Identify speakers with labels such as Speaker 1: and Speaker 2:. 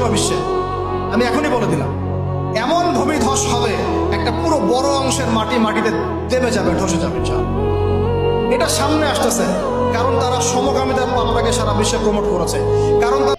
Speaker 1: পশ্চিমা বিশ্বে আমি এখনই বলে দিলাম, এমন ভূমি ধস হবে, একটা পুরো বড় অংশের মাটি মাটিতে দেবে যাবে, ধসে যাবে ইনশাআল্লাহ। এটা সামনে আসতেছে, কারণ তারা সমকামিতার পাপটাকে সারা বিশ্বে প্রমোট করেছে কারণ তারা